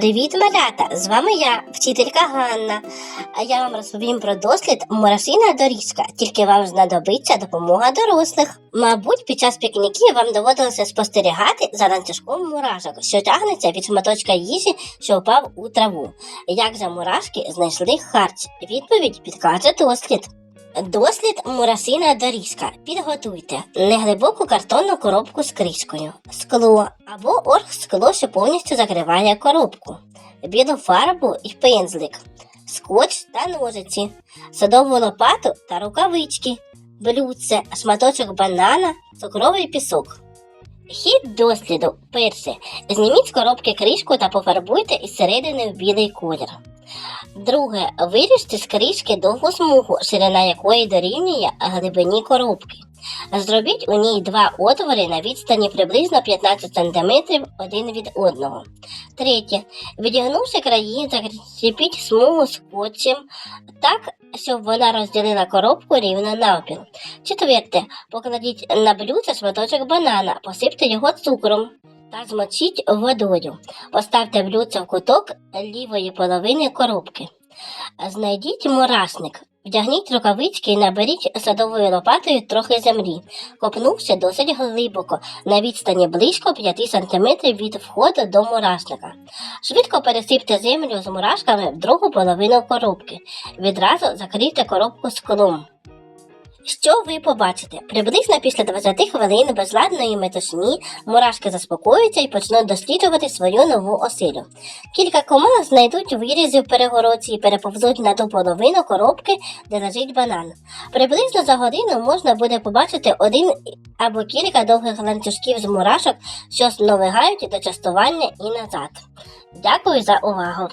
Привіт, малята! З вами я, вчителька Ганна. А я вам розповім про дослід мурашина доріжка. Тільки вам знадобиться допомога дорослих. Мабуть, під час пікніків вам доводилося спостерігати за ланцюжком мурашок, що тягнеться від шматочка їжі, що впав у траву. Як же мурашки знайшли харч? Відповідь підкаже дослід. Дослід мурасина доріжка. Підготуйте неглибоку картонну коробку з кришкою, скло або оргскло, що повністю закриває коробку, білу фарбу і пензлик, скотч та ножиці, садову лопату та рукавички, блюдце, шматочок банана, цукровий пісок. Хід досліду. Перше. Зніміть з коробки кришку та пофарбуйте із середини в білий колір. Друге, виріжте з кришки довгу смугу, ширина якої дорівнює глибині коробки. Зробіть у ній два отвори на відстані приблизно 15 см один від одного. Третє. Відігнувши краї, закріпіть смугу скотчем так, щоб вона розділила коробку рівно навпіл. Четверте. Покладіть на блюдце шматочок банана, посипте його цукром та змочіть водою. Поставте блюдце в куток лівої половини коробки. Знайдіть мурашник. Вдягніть рукавички і наберіть садовою лопатою трохи землі, копнувши досить глибоко, на відстані близько 5 см від входу до мурашника. Швидко пересипте землю з мурашками в другу половину коробки. Відразу закрийте коробку склом. Що ви побачите? Приблизно після 20 хвилин безладної метушні мурашки заспокоюються і почнуть досліджувати свою нову оселю. Кілька комах знайдуть вирізи в перегородці і переповзуть на ту половину коробки, де лежить банан. Приблизно за годину можна буде побачити один або кілька довгих ланцюжків з мурашок, що сновигають до частування і назад. Дякую за увагу!